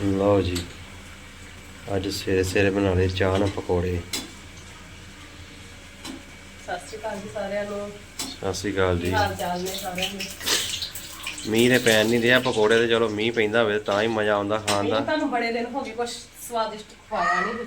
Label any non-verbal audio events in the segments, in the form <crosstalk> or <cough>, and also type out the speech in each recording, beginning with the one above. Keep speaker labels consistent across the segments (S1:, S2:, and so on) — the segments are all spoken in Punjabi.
S1: ਲਓ ਜੀ ਅੱਜ ਸਵੇਰੇ ਸਵੇਰੇ ਬਣਾ ਲਏ ਚਾਹ ਨਾਲ ਪਕੌੜੇ।
S2: ਸਤਿ ਸ਼੍ਰੀ ਅਕਾਲ ਜੀ ਸਾਰਿਆਂ ਨੂੰ।
S1: ਸਤਿ ਸ਼੍ਰੀ ਅਕਾਲ ਜੀ।
S2: ਹਾਲ ਚਾਲ ਨੇ ਸਾਰਿਆਂ ਦੇ?
S1: ਮੀਂਹ ਨੇ ਪੈਣ ਨਹੀਂ ਰਿਹਾ ਪਕੌੜੇ ਤੇ ਚਲੋ ਮੀਂਹ ਪੈਂਦਾ ਹੋਵੇ ਤਾਂ ਹੀ ਮਜ਼ਾ ਆਉਂਦਾ ਖਾਣ ਦਾ।
S2: ਤੁਹਾਨੂੰ ਬੜੇ ਦਿਨ ਹੋ ਗਏ ਕੁਝ ਸਵਾਦਿਸ਼ਟ ਖਵਾਇਆ ਨਹੀਂ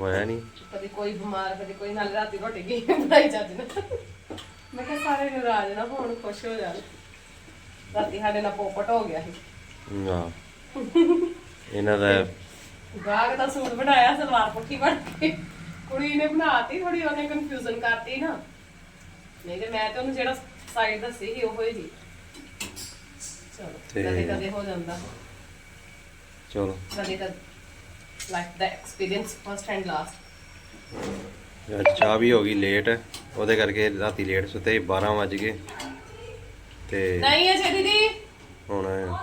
S1: ਹੋਇਆ ਨਹੀਂ
S2: ਕਦੇ ਕੋਈ ਬਿਮਾਰ ਕਦੇ ਕੋਈ ਨਾਲ ਰਾਤੀ ਰੋਟੀ ਕੀ ਬਣਾਈ ਜਾਂਦੀ ਨਾ ਮੈਂ ਕਿਹਾ ਸਾਰੇ ਨਾਰਾਜ਼ ਨਾ ਹੋਣ ਖੁਸ਼ ਹੋ ਜਾਣ। ਰਾਤੀ ਸਾਡੇ ਨਾਲ ਪੋਪਟ ਹੋ ਗਿਆ ਸੀ।
S1: ਹਾਂ ਇਹਨਾਂ ਦਾ
S2: ਗਾਹਕ ਦਾ ਸੂਟ ਬਣਾਇਆ ਸਲਵਾਰ ਪੁੱਠੀ ਬਣ ਕੇ। ਕੁੜੀ ਨੇ ਬਣਾਤੀ ਥੋੜੀ ਉਹਨੇ ਕਨਫਿਊਜ਼ਨ ਕਰਤੀ ਨਾ। ਨਹੀਂ ਤੇ ਮੈਂ ਤੇ ਉਹਨੂੰ ਜਿਹੜਾ ਸਾਈਡ ਦੱਸੀ ਸੀ ਉਹ ਹੀ ਸੀ ਚਲੋ
S1: ਤੇ-
S2: ਕਦੇ ਕਦੇ ਹੋ ਜਾਂਦਾ।
S1: ਚਲੋ।
S2: ਕਦੇ ਕਦੇ। ਲਾਈਕ ਦਾ ਐਕਸਪੀਰੀਅੰਸ ਫਸਟ ਐਂਡ ਲਾਸਟ
S1: ਅੱਜ ਚਾਹ ਵੀ ਹੋ ਗਈ ਲੇਟ ਉਹਦੇ ਕਰਕੇ ਰਾਤੀ ਲੇਟ ਸੁੱਤੇ 12 ਵੱਜ ਗਏ। ਤੇ
S2: ਨਹੀਂ ਹੈ ਜੀ ਦੀਦੀ।
S1: ਹੁਣ ਹੂੰ ਹੂੰ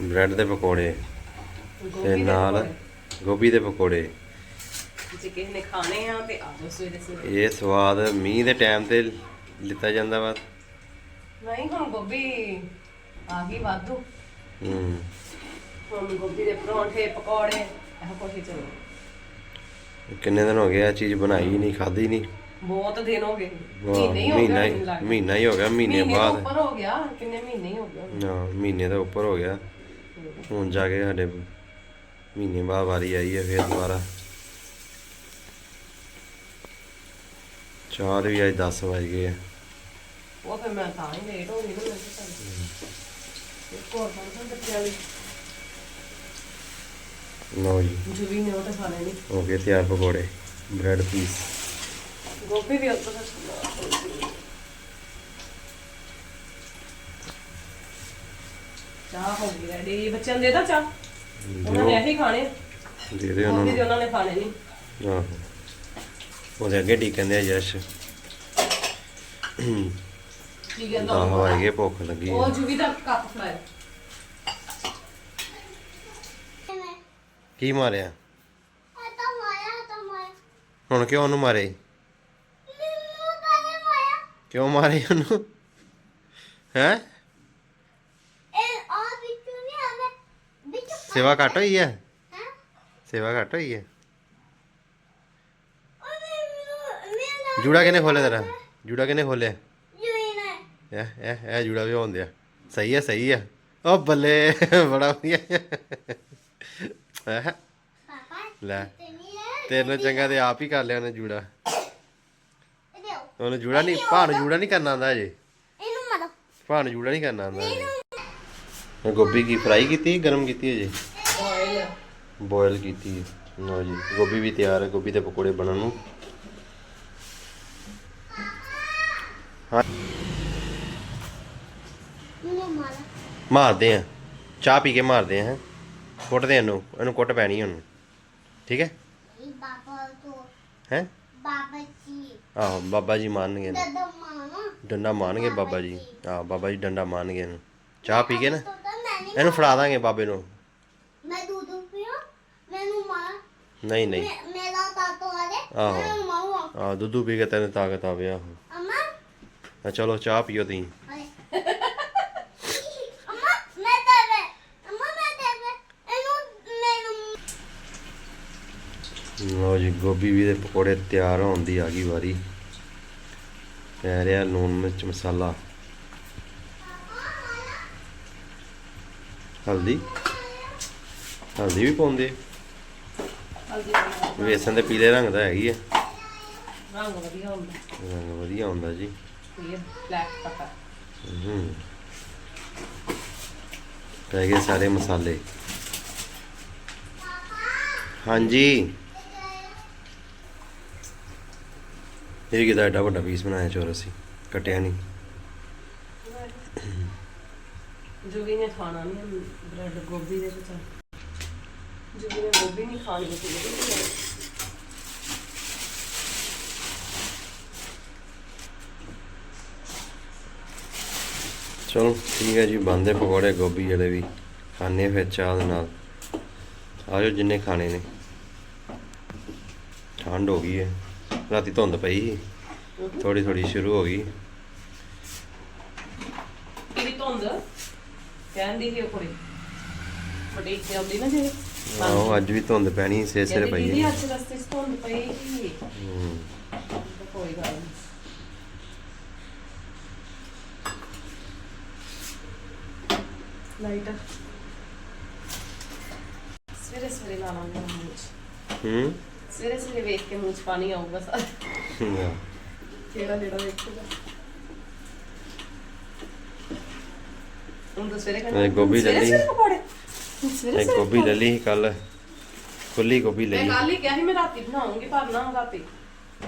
S1: ਬ੍ਰੈਡ ਦੇ ਪਕੌੜੇ ਤੇ ਨਾਲ। ਗੋਭੀ ਦੇ ਪਕੌੜੇ।
S2: ਜੇ ਕਿਸੇ ਨੇ ਖਾਣੇ ਆ ਤੇ ਆ ਜਾਓ ਸਵੇਰੇ ਸਵੇਰੇ।
S1: ਇਹ ਸਵਾਦ ਮੀਂਹ ਦੇ ਟਾਈਮ ਤੇ ਲਿੱਤਾ ਜਾਂਦਾ ਵਾ।
S2: ਨਹੀਂ ਹੁਣ ਗੋਭੀ ਆ ਗਈ ਵਾਧੂ।
S1: ਹੂੰ।
S2: ਹੁਣ ਗੋਭੀ ਦੇ ਪਰੌਂਠੇ ਪਕੌੜੇ ਇਹ ਹੀ ਚੱਲੋ
S1: ਕਿੰਨੇ ਦਿਨ ਹੋ ਗਏ ਆ ਚੀਜ਼ ਬਣਾਈ ਨਹੀਂ ਖਾਧੀ ਨਹੀਂ।
S2: ਬਹੁਤ ਦਿਨ ਹੋ ਗਏ।
S1: ਵਾਹ,
S2: ਮਹੀਨੇ ਹੀ ਹੋ ਗਏ
S1: ਮਹੀਨਾ
S2: ਮੈਨੂੰ
S1: ਹੀ
S2: ਲੱਗਦਾ।
S1: ਮਹੀਨਾ ਹੀ ਹੋ ਗਿਆ ਮਹੀਨੇ
S2: ਮਹੀਨੇ ਤੋਂ
S1: ਬਾਅਦ।
S2: ਉੱਪਰ ਹੋ ਗਿਆ ਕਿੰਨੇ ਮਹੀਨੇ ਹੀ ਹੋ ਗਏ।
S1: ਹਾਂ ਮਹੀਨੇ ਤੋਂ ਉੱਪਰ ਹੋ ਗਿਆ। ਹੁਣ ਜਾ ਕੇ ਸਾਡੇ ਮਹੀਨੇ ਬਾਅਦ ਵਾਰੀ ਆਈ ਹੈ ਫੇਰ ਦੁਬਾਰਾ। ਚਾਰ ਵੀ ਅੱਜ 10 ਵਜ ਗਏ ਆ।
S2: ਉਹ ਫਿਰ ਮੈਂ ਤਾਂ ਹੀ ਲੇਟ ਹੋ ਗਈ ਨਾ ਮੈਂ ਕਿਹਾ ਚੱਲ ਇੱਕ ਹੋਰ ਫੰਕਸ਼ਨ ਬੱਚਿਆਂ ਲਈ
S1: ਲਓ ਜੀ।
S2: ਜੁਵੀ ਨੇ ਉਹ ਤਾਂ ਖਾਣੇ ਨਹੀਂ
S1: ਹੋ ਗਏ ਤਿਆਰ ਪਕੌੜੇ ਬ੍ਰੈਡ ਪੀਸ
S2: ਗੋਭੀ ਵੀ ਦਾ ਚਾਹ ਹੋ ਗਈ ਰੈਡੀ ਬੱਚਿਆਂ ਨੂੰ ਦੇ ਦਾਂ ਚਾਹ? ਉਹਨਾਂ ਨੇ ਇਹੀ ਖਾਣੇ ਆ।
S1: ਦੇ ਦੇ ਉਹਨਾਂ
S2: ਗੋਭੀ ਦੇ
S1: ਨੂੰ
S2: ਉਹਨਾਂ ਨੇ ਖਾਣੇ ਨਹੀਂ
S1: ਆਹੋ। ਉਹਦੇ ਅੱਗੇ ਡੀ ਕਹਿੰਦੇ ਆ ਯਸ਼
S2: ਕੀ ਕਹਿੰਦਾ
S1: ਆਹ
S2: ਉਹ?
S1: ਆਏਗੇ ਭੁੱਖ ਲੱਗੀ
S2: ਉਹ। ਜੁਵੀ ਦਾ ਕੱਪ ਫੜਾਇਆ।
S1: ਕੀ ਮਾਰਿਆ। ਹੁਣ ਕਿਉਂ ਉਹਨੂੰ ਮਾਰੇ? ਕਿਉਂ ਮਾਰੇ ਉਹਨੂੰ? ਹੈ? ਸੇਵਾ ਘੱਟ ਹੋਈ ਹੈ? ਸੇਵਾ ਘੱਟ ਹੋਈ ਹੈ ਜੂੜਾ ਕਿਨੇ ਖੋਲਿਆ ਤੇਰਾ? ਜੂੜਾ ਕਿਨੇ ਖੋਲਿਆ? ਇਹ ਇਹ ਇਹ ਜੂੜਾ ਵੀ ਹੁੰਦਿਆ ਸਹੀ ਹੈ ਸਹੀ ਹੈ ਉਹ ਬੱਲੇ ਬੜਾ ਵਧੀਆ। ਹੈਂ? ਲੈ। ਤੇਰੇ ਨਾਲ ਚੰਗਾ ਤੇ ਆਪ ਹੀ ਕਰ ਲਿਆ ਉਹਨੇ ਜੂੜਾ। ਉਹਨੂੰ ਜੂੜਾ ਨਹੀਂ ਭਾਣ ਜੂੜਾ ਨਹੀਂ ਕਰਨਾ ਆਉਂਦਾ ਅਜੇ ਭਾਣ ਜੂੜਾ ਨਹੀਂ ਕਰਨਾ ਆਉਂਦਾ ਅਜੇ ਇਹ ਗੋਭੀ ਕੀ ਫਰਾਈ ਕੀਤੀ ਹੈ, ਗਰਮ ਕੀਤੀ ਹੈ ਜੀ
S2: ਆਇਲ
S1: ਬੋਇਲ ਕੀਤੀ ਹੈ। ਲਓ ਜੀ ਗੋਭੀ ਵੀ ਤਿਆਰ ਹੈ ਗੋਭੀ ਦੇ ਪਕੌੜੇ ਬਣਨ ਨੂੰ। ਹਾਂ। ਮਾਰਦੇ ਆ ਚਾਹ ਪੀ ਕੇ ਮਾਰਦੇ ਆ ਹੈਂ। ਕੁੱਟਦੇ ਆ ਇਹਨੂੰ ਇਹਨੂੰ ਕੁੱਟ ਪੈਣੀ ਉਹਨੂੰ। ਠੀਕ ਹੈ? ਹੈ? ਆਹੋ ਬਾਬਾ ਜੀ ਮੰਨਗੇ ਇਹਨੂੰ। ਡੰਡਾ ਮਾਰਨਗੇ ਬਾਬਾ ਜੀ। ਆਹ ਬਾਬਾ ਜੀ ਡੰਡਾ ਮਾਰਨਗੇ ਇਹਨੂੰ। ਚਾਹ ਪੀ ਕੇ ਨਾ। ਇਹਨੂੰ ਫੜਾ ਦਾਂਗੇ ਬਾਬੇ ਨੂੰ।
S3: ਮੈਂ ਦੁੱਧ ਪੀਓ ਮੈਨੂੰ ਮਾਰ
S1: ਨਹੀਂ ਨਹੀਂ।
S3: ਮੇ- ਮੇਰਾ ਤਾਤੋ
S1: ਆਹੋ।
S3: ਮੈਨੂੰ
S1: ਆ ਦੁੱਧੂ ਪੀ ਕੇ ਤੈਨੂੰ ਤਾਕਤ ਆਵੇ ਆਹੋ।
S3: ਅਮਾ।
S1: ਆ ਚਲੋ ਚਾਹ ਪੀਓ ਤੁਸੀਂ
S3: ਹਾਏ ਅਮਾ ਮੈਂ ਦੇਵੇ ਅਮਾ ਮੈਂ ਦੇਵੇ ਇਹਨੂੰ ਮੈਨੂੰ
S1: ਲਓ ਜੀ ਗੋਭੀ ਵੀ ਦੇ ਪਕੌੜੇ ਤਿਆਰ ਹੋਣ ਦੀ ਆ ਗਈ ਵਾਰੀ। ਪੈ ਰਿਹਾ ਲੂਣ ਮਿਰਚ ਮਸਾਲਾ। ਹਲਦੀ? ਹਲਦੀ ਵੀ ਪਾਉਂਦੇ?
S2: ਹਲਦੀ
S1: ਵੇਸਣ ਦੇ ਪੀਲੇ ਰੰਗ ਦਾ ਹੈਗੀ ਆ।
S2: ਰੰਗ ਵਧੀਆ ਹੁੰਦਾ।
S1: ਰੰਗ ਵਧੀਆ ਹੁੰਦਾ ਜੀ।
S2: ਇਹ ਬਲੈਕ ਪੱਕਾ
S1: ਹੂੰ। ਪੈ ਗਏ ਸਾਰੇ ਮਸਾਲੇ। ਹਾਂਜੀ। ਇਹ ਕਿਦਾ ਐਡਾ ਵੱਡਾ ਪੀਸ ਬਣਾਇਆ ਚੋਰ ਅਸੀਂ ਕਟਿਆ ਨਹੀਂ।
S2: ਜੁਵੀ ਨੇ ਖਾਣਾ ਨਹੀਂ ਬ੍ਰੈਡ ਗੋਭੀ ਦੇ ਵਿੱਚ। ਜੁਵੀ ਨੇ ਗੋਭੀ ਨਹੀਂ ਖਾਣੀ ਸੀ
S1: ਚਲੋ ਠੀਕ ਹੈ ਜੀ ਬੰਦੇ ਪਕੌੜੇ ਗੋਭੀ ਜਿਹੜੇ ਵੀ ਖਾਣੇ ਫਿਰ ਚਾਹ ਦੇ ਨਾਲ। ਆਜੋ ਜਿੰਨੇ ਖਾਣੇ ਨੇ। ਠੰਡ ਹੋ ਗਈ ਹੈ। ਰਾਤੀ ਧੁੰਦ ਪਈ ਥੋੜੀ ਥੋੜੀ ਸ਼ੁਰੂ ਹੋ ਗਈ।
S2: ਧੁੰਦ? ਕਹਿੰਦੀ ਸੀ ਉਹ ਕੁੜੀ। ਬੜੀ ਇੱਥੇ ਆਉਂਦੀ ਨਾ ਜਿਹੜੇ।
S1: ਆਹੋ ਅੱਜ ਵੀ ਧੁੰਦ ਪੈਣੀ ਸੇ ਸਿਰ ਪਈ ਹੈ
S2: ਅੱਜ ਰਸਤੇ 'ਚ ਧੁੰਦ ਪਈ ਸੀ।
S1: ਹੂੰ।
S2: ਕੋਈ ਗੱਲ ਨਹੀਂ ਲਾਈਟ ਸਵੇਰੇ ਸਵੇਰੇ ਲਾ ਲਾਂਗੇ
S1: ਹੂੰ?
S2: ਸਵੇਰੇ ਸਵੇਰੇ ਵੇਖ ਕੇ ਮੂੰਹ 'ਚ ਪਾਣੀ ਆਊਗਾ ਸਾਰਾ।
S1: ਹਾਂ।
S2: ਕਿਹੜਾ ਜਿਹੜਾ ਵੇਖੂਗਾ? ਹੁਣ ਤਾਂ ਸਵੇਰੇ ਕਹਿੰਦੇ
S1: ਇਹ ਗੋਭੀ ਲੈ ਲਈ।
S2: ਸਵੇਰੇ ਪਕੌੜੇ। ਹੁਣ ਸਵੇਰੇ
S1: ਇਹ
S2: ਸਵੇਰੇ
S1: ਗੋਭੀ ਲੈ ਲਈ ਕੱਲ ਖੁੱਲੀ ਗੋਭੀ ਲੈ
S2: ਮੈਂ
S1: ਲਈ
S2: ਕੱਲ ਹੀ ਕਿਹਾ ਸੀ ਮੈਂ ਰਾਤੀ ਬਣਾਉਂਗੀ ਪਰ ਨਾ ਰਾਤੀ।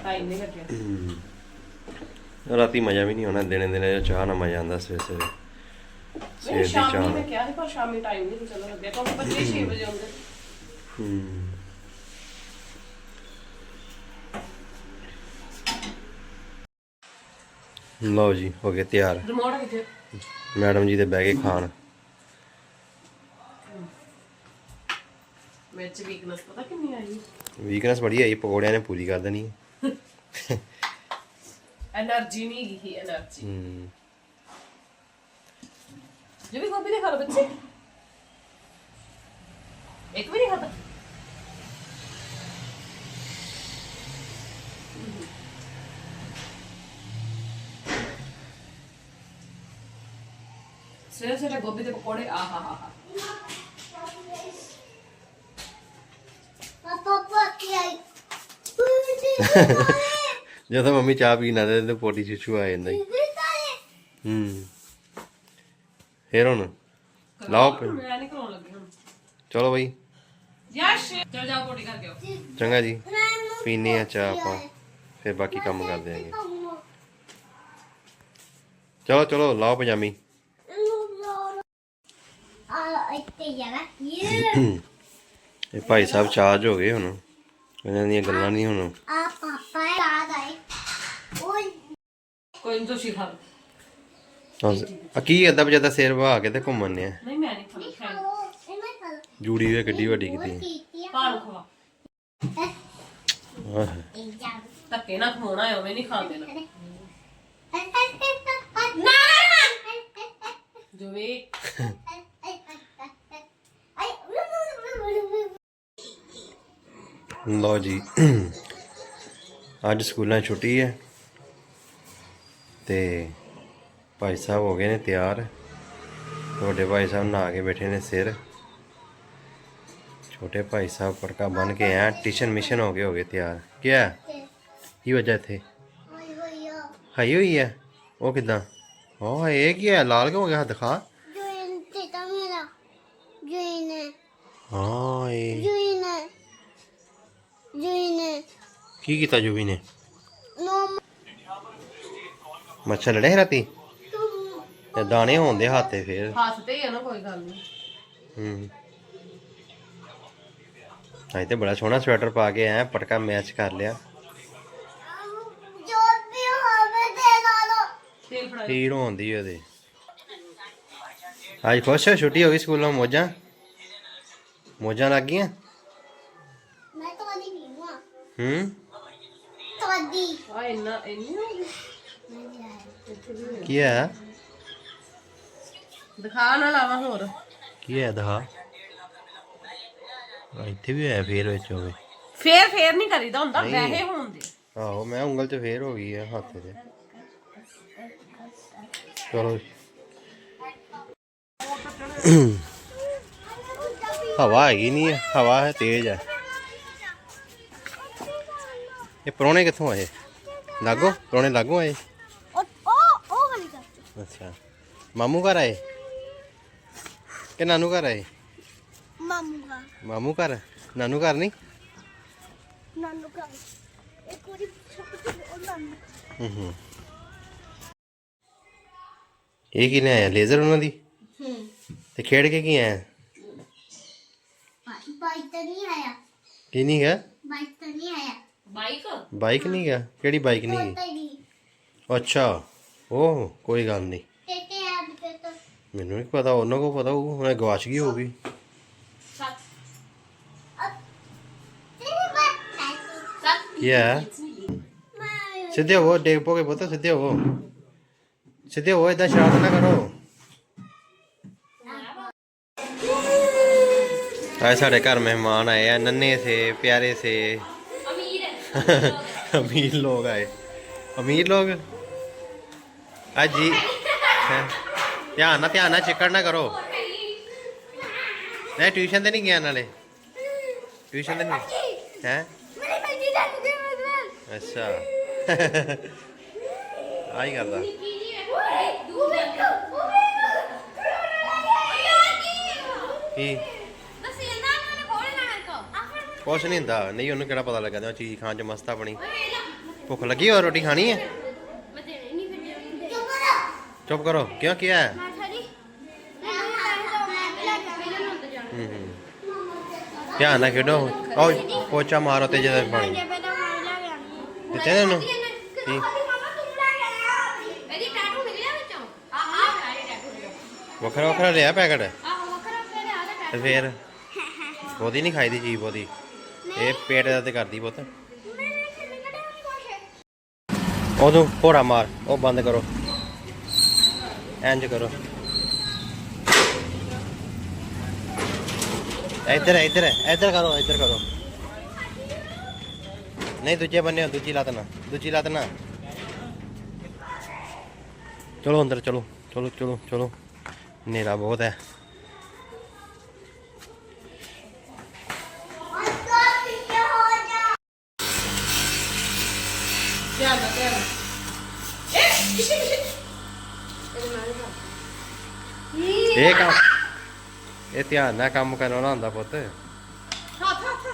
S2: ਟਾਈਮ ਨਹੀਂ ਲੱਗਿਆ।
S1: ਹੂੰ। ਰਾਤੀ ਮਜ਼ਾ ਵੀ ਨਹੀਂ ਆਉਣਾ ਦਿਨੇ ਦਿਨੇ ਚਾਹ ਨਾਲ ਮਜ਼ਾ ਆਉਂਦਾ ਸਵੇਰੇ ਸਵੇਰੇ।
S2: ਮੈਂ
S1: ਸਵੇਰ ਦੀ
S2: ਸ਼ਾਮੀ
S1: ਚਾਹ
S2: ਮੈਂ। ਕਿਹਾ ਸੀ ਪਰ ਸ਼ਾਮੀ ਟਾਈਮ ਨਹੀਂ ਚੱਲ ਲੱਗਿਆ ਕਿਉਂਕਿ ਬੱਚੇ 6 ਵਜੇ ਆਉਂਦੇ।
S1: ਹੂੰ। ਲਓ ਜੀ ਹੋ ਗਏ ਤਿਆਰ।
S2: ਰਿਮੋਟ ਕਿੱਥੇ?
S1: ਮੈਡਮ ਜੀ ਤੇ ਬਹਿ ਕੇ ਖਾਣ।
S2: ਵਿੱਚ ਵੀਕਨੈਸ ਪਤਾ ਕਿੰਨੀ ਆਈ?
S1: ਵੀਕਨੈਸ ਬੜੀ ਆਈ ਪਕੌੜਿਆਂ ਨੇ ਪੂਰੀ ਕਰ ਦੇਣੀ
S2: એનર્ਜੀ ਨਹੀਂ ਗਈ એનર્ਜੀ
S1: ਹੂੰ।
S2: ਜੋ ਵੀ ਗੋਭੀ ਦੇ ਖਾ ਲੋ ਬੱਚੇ। ਇੱਕ ਵੀ ਨਹੀਂ ਖਾਦਾ ਸਵੇਰੇ ਸਵੇਰੇ ਗੋਭੀ ਦੇ ਪਕੌੜੇ ਆ ਹਾ ਹਾ ਹਾ
S3: ਪਾਪਾ ਪਾਪਾ ਆਈ। <laughs>
S1: ਜਦੋਂ ਮੰਮੀ ਚਾਹ ਪੀ ਨਾ ਦੇ ਤੇ ਪੋਟੀ ਚਿੱਚੂ ਆ ਜਾਂਦਾ ਜੀ ਹੂੰ। ਫੇਰ ਹੁਣ ਲਾਓ ਫਿਰ।
S2: ਮੈਂ ਨਹੀਂ ਕਰਾਉਣ ਲੱਗੀ ਹੁਣ।
S1: ਚਲੋ ਬਈ।
S2: ਯਸ਼ ਚਲ ਜਾਓ ਪੋਟੀ ਕਰਕੇ ਆਓ।
S1: ਚੰਗਾ ਜੀ। ਪੀਨੇ ਆ ਚਾਹ ਆਪਾਂ। ਫਿਰ ਬਾਕੀ ਕੰਮ ਕਰਦੇ ਆਂਗੇ। ਚਲੋ ਚਲੋ ਲਾਓ ਪਜਾਮੀ।
S3: ਇੱਥੇ ਜਾਣਾ ਇਹ
S1: ਇਹ ਭਾਈ ਸਾਹਿਬ ਚਾਰਜ ਹੋ ਗਏ ਹੁਣ। ਇਹਨਾਂ ਦੀਆਂ ਗੱਲਾਂ ਨਹੀਂ ਹੁਣ।
S3: ਆ ਪਾਪਾ ਯਾਦ ਆਏ। ਓਏ।
S2: ਕੋਈ ਨਹੀਂ ਤੁਸੀਂ ਖਾ ਲਓ।
S1: ਆ ਕੀ ਏਦਾਂ ਬਜਾਦਾ ਸਿਰ ਵਹਾ ਕੇ ਤੇ ਘੁੰਮਣ ਨੇ
S2: ਨਹੀਂ ਮੈਂ ਨਹੀਂ ਖਾਣੀ ਖਾਣੀ
S3: ਉਹ ਇਹ ਮੈਂ ਖਾ
S1: ਜੂੜੀ ਵੀ ਕਿੱਡੀ ਵੱਡੀ ਕੀਤੀ
S3: ਕੀਤੀ ਆ?
S2: ਖਵਾ।
S1: ਆਹ।
S3: ਇਹ ਜਾ
S2: ਧੱਕੇ ਨਾ ਖਵਾਉਣਾ ਹੈ ਉਵੇਂ ਨਹੀਂ ਖਾਣ ਦੇਣਾ।
S3: ਨਾ
S2: ਜੋ ਵੀ
S1: ਲਓ ਜੀ। ਅੱਜ ਸਕੂਲਾਂ ਛੁੱਟੀ ਹੈ। ਤੇ ਭਾਈ ਸਾਹਿਬ ਹੋ ਗਏ ਨੇ ਤਿਆਰ। ਵੱਡੇ ਭਾਈ ਸਾਹਿਬ ਨਹਾ ਕੇ ਬੈਠੇ ਨੇ ਸਿਰ। ਛੋਟੇ ਭਾਈ ਸਾਹਿਬ ਪਟਕਾ ਬਨ ਕੇ ਆ। ਟਿਸ਼ਨ ਮਿਸ਼ਨ ਹੋ ਗਏ ਹੋ ਗਏ ਤਿਆਰ। ਕਿਆ ਕੀ ਵਜ੍ਹਾ ਇੱਥੇ? ਹਾਈ ਹੋਈ ਹੈ। ਉਹ ਕਿਦਾਂ? ਉਹ ਇਹ ਕੀ ਹੈ? ਲਾਲ ਕਿਉਂ ਹੋ ਗਿਆ? ਦਿਖਾ ਹਾਂ। ਇਹ। ਕੀ ਕੀਤਾ ਜੂਵੀ ਨੇ? ਮੱਛਰ ਲੜੇ ਸੀ ਰਾਤੀ? ਤੇ ਦਾਣੇ ਹੁੰਦੇ ਹੱਥੇ ਫੇਰ।
S2: ਤੇ ਹੀ ਆ ਨਾ ਕੋਈ ਗੱਲ ਨਹੀਂ
S1: ਹੂੰ। ਅੱਜ ਤੇ ਬੜਾ ਸੋਹਣਾ ਸਵੈਟਰ ਪਾ ਕੇ ਆਇਆ ਪਟਕਾ ਮੈਚ ਕਰ ਲਿਆ।
S2: ਤੇਲ ਫੜਾ
S1: ਪੀੜ ਹੁੰਦੀ ਉਹਦੇ। ਅੱਜ ਖੁਸ਼ ਹੈ ਛੁੱਟੀ ਹੋ ਗਈ ਸਕੂਲੋਂ ਮੋਜਾਂ? ਮੋਜਾਂ ਲੱਗ ਗਈਆਂ?
S3: ਹਾਂ?
S1: ਹੂੰ
S3: ਤੁਹਾਡੀ
S2: ਆ ਇੰਨਾ ਇੰਨੀ ਹੋ ਗਈ।
S1: ਕੀ ਹੈ?
S2: ਦਿਖਾ ਨਾ ਲਾਵਾ ਹੋਰ।
S1: ਕੀ ਹੈ ਦਹਾ ਇੱਥੇ ਵੀ ਹੈ ਫੇਰ ਵਿੱਚ ਹੋਵੇ।
S2: ਫੇਰ ਫੇਰ ਨਹੀਂ ਕਰੀਦਾ ਹੁੰਦਾ
S1: ਨਹੀਂ।
S2: ਵੈਸੇ ਹੁੰਦੇ
S1: ਆਹੋ ਮੈਂ ਉਂਗਲ 'ਚ ਫੇਰ ਹੋ ਗਈ ਆ ਹੱਥ ਤੇ ਚਲੋ ਹਵਾ ਹੈਗੀ ਨਹੀਂ ਹੈ ਹਵਾ ਹੈ ਤੇਜ਼ ਹੈ। ਇਹ ਪਰੋਣੇ ਕਿੱਥੋਂ ਆਏ? ਲਾਗੋ? ਪਰੋਣੇ ਲਾਗੋ ਆਏ?
S3: ਉਹ ਉਹ ਉਹ ਵਾਲੀ ਕਰ
S1: ਅੱਛਾ। ਮਾਮੂ ਘਰ ਆਏ? ਕਿ ਨਾਨੂ ਘਰ ਆਏ?
S3: ਮਾਮੂ ਦਾ
S1: ਮਾਮੂ ਘਰ? ਨਾਨੂ ਘਰ ਨਹੀਂ?
S3: ਨਾਨੂ ਦਾ ਇੱਕ ਵਾਰੀ ਉਹ ਨਾਨੂ
S1: ਹੂੰ ਹੂੰ। ਇਹ ਕੀ ਲੈ ਆਇਆ ਲੇਜ਼ਰ ਉਹਨਾਂ ਦੀ?
S3: ਹੂੰ।
S1: ਤੇ ਖੇਡ ਕੇ ਕੀ ਆਇਆ?
S3: ਬਾਈਕ ਤਾਂ ਨਹੀਂ ਆਇਆ।
S1: ਕੀ ਨਹੀਂ ਗਿਆ
S3: ਬਾਈਕ ਤਾਂ ਨਹੀਂ ਆਇਆ।
S2: ਬਾਈਕ
S1: ਬਾਈਕ ਨਹੀਂ ਗਿਆ ਕਿਹੜੀ ਬਾਈਕ ਨਹੀਂ? ਗਈ ਅੱਛਾ। ਉਹ ਕੋਈ ਗੱਲ ਨਹੀਂ। ਮੈਨੂੰ ਨਹੀਂ ਪਤਾ ਉਹਨਾਂ ਕੋ ਪਤਾ ਹੋਊ। ਹੁਣ ਗਵਾਚ ਗਈ ਹੋਗੀ
S3: ਯਾ
S1: ਸਿੱਧੇ ਹੋ ਡੇਗ ਪੋਗੇ ਬੋਤਾ ਸਿੱਧੇ ਹੋ। ਸਿੱਧੇ ਹੋ ਇਦਾਂ ਸ਼ਰਾਰਤ ਨਾ ਕਰੋ। ਆਏ ਸਾਡੇ ਘਰ ਮਹਿਮਾਨ ਆਏ ਆ ਨੰਨੇ ਸੇ ਪਿਆਰੇ ਸੇ। अमीर लोग आए अमीर लोग अजी ध्यान ना ध्यान ना चिकड़ ना करो मैं ट्यूशन
S3: तो नहीं गया नाले
S1: ट्यूशन
S3: तो नहीं है अच्छा आई गल की
S1: ਕੁਛ ਨਹੀਂ ਹੁੰਦਾ। ਨਹੀਂ, ਉਹਨੂੰ ਕਿਹੜਾ ਪਤਾ ਲੱਗਾ ਤੇ ਉਹ ਚੀਜ਼ ਖਾਣ ਚ ਮਸਤ ਆਪਣੀ। ਭੁੱਖ ਲੱਗੀ ਹੋਰ ਰੋਟੀ ਖਾਣੀ ਹੈ?
S3: ਚੁੱਪ ਕਰੋ।
S1: ਕਿਉਂ, ਕੀ ਹੈ ਹੂੰ ਹੂੰ। ਧਿਆਨ ਨਾਲ ਖੇਡੋ। ਉਹ ਪੋਚਾ ਮਾਰੋ ਤੇ ਜਦੋਂ ਪਾਣੀ ਦਿੱਤੇ ਨੇ ਉਹਨੂੰ?
S3: ਕੀ?
S1: ਵੱਖਰਾ ਵੱਖਰਾ ਲਿਆ ਪੈਕਟ?
S3: ਆਹੋ
S1: ਤੇ ਫੇਰ? ਉਹਦੀ ਨਹੀਂ ਖਾਈ ਦੀ ਚੀਜ਼ ਉਹਦੀ ਇਹ ਪੇਟ ਦਾ ਤੇ ਕਰਦੀ ਪੁੱਤ। ਉਦੋਂ ਭੋਰਾ ਮਾਰ ਉਹ ਬੰਦ ਕਰੋ। ਇੰਜ ਕਰੋ। ਇੱਧਰ ਇੱਧਰ ਇੱਧਰ ਕਰੋ ਇੱਧਰ ਕਰੋ। ਨਹੀਂ ਦੂਜੇ ਬੰਨੇ ਦੂਜੀ ਲੱਤ ਨਾ ਦੂਜੀ ਲੱਤ ਨਾ ਚਲੋ ਅੰਦਰ ਚਲੋ ਚਲੋ ਚਲੋ ਚਲੋ। ਹਨੇਰਾ ਬਹੁਤ ਹੈ।
S2: ਧਿਆਨ ਨਾਲ ਧਿਆਨ ਨਾਲ
S1: ਇਹ ਕੰਮ ਇਹ ਧਿਆਨ ਨਾਲ ਕੰਮ ਕਰਨਾ ਹੁੰਦਾ ਪੁੱਤ।
S2: ਹੱਥ ਹੱਥ ਹੱਥ।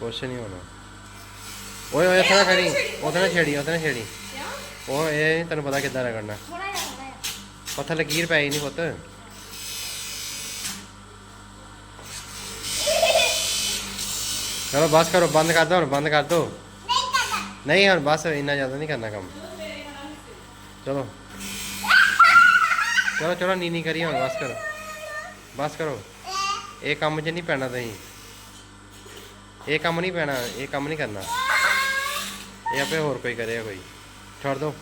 S1: ਕੁਛ ਨਹੀਂ ਹੋਣਾ। ਓਏ ਓਏ ਉਥੇ ਨਾ ਕਰੀ ਉਥੇ ਨਾ ਛੇੜੀ ਉਥੇ ਨਾ ਛੇੜੀ। ਉਹ ਇਹ ਨੀ ਤੈਨੂੰ ਪਤਾ ਕਿੱਦਾਂ ਰਗੜਨਾ
S3: ਥੋੜਾ ਜਿਹਾ ਥੋੜਾ ਜਿਹਾ
S1: ਪੱਥਰ ਲਕੀਰ ਪੈ ਨਹੀਂ ਪੁੱਤ। <laughs> ਚਲੋ ਬਸ ਕਰੋ ਬੰਦ ਕਰ ਦੋ ਹੁਣ ਬੰਦ ਕਰ ਦੋ।
S3: ਨਹੀਂ
S1: ਹੁਣ ਬਸ ਇੰਨਾ ਜ਼ਿਆਦਾ ਨਹੀਂ ਕਰਨਾ ਕੰਮ। ਚਲੋ। ਚਲੋ ਚਲੋ, ਨੀ ਨੀ ਕਰੀ ਹੁਣ, ਬਸ ਕਰੋ। ਬਸ ਕਰੋ। ਇਹ ਕੰਮ 'ਚ ਨਹੀਂ ਪੈਣਾ ਤੁਸੀਂ। ਇਹ ਕੰਮ ਨਹੀਂ ਪੈਣਾ, ਇਹ ਕੰਮ ਨਹੀਂ ਕਰਨਾ। ਇਹ ਆਪੇ ਹੋਰ ਕੋਈ ਕਰਿਆ ਕੋਈ। ਛੱਡ ਦੋ।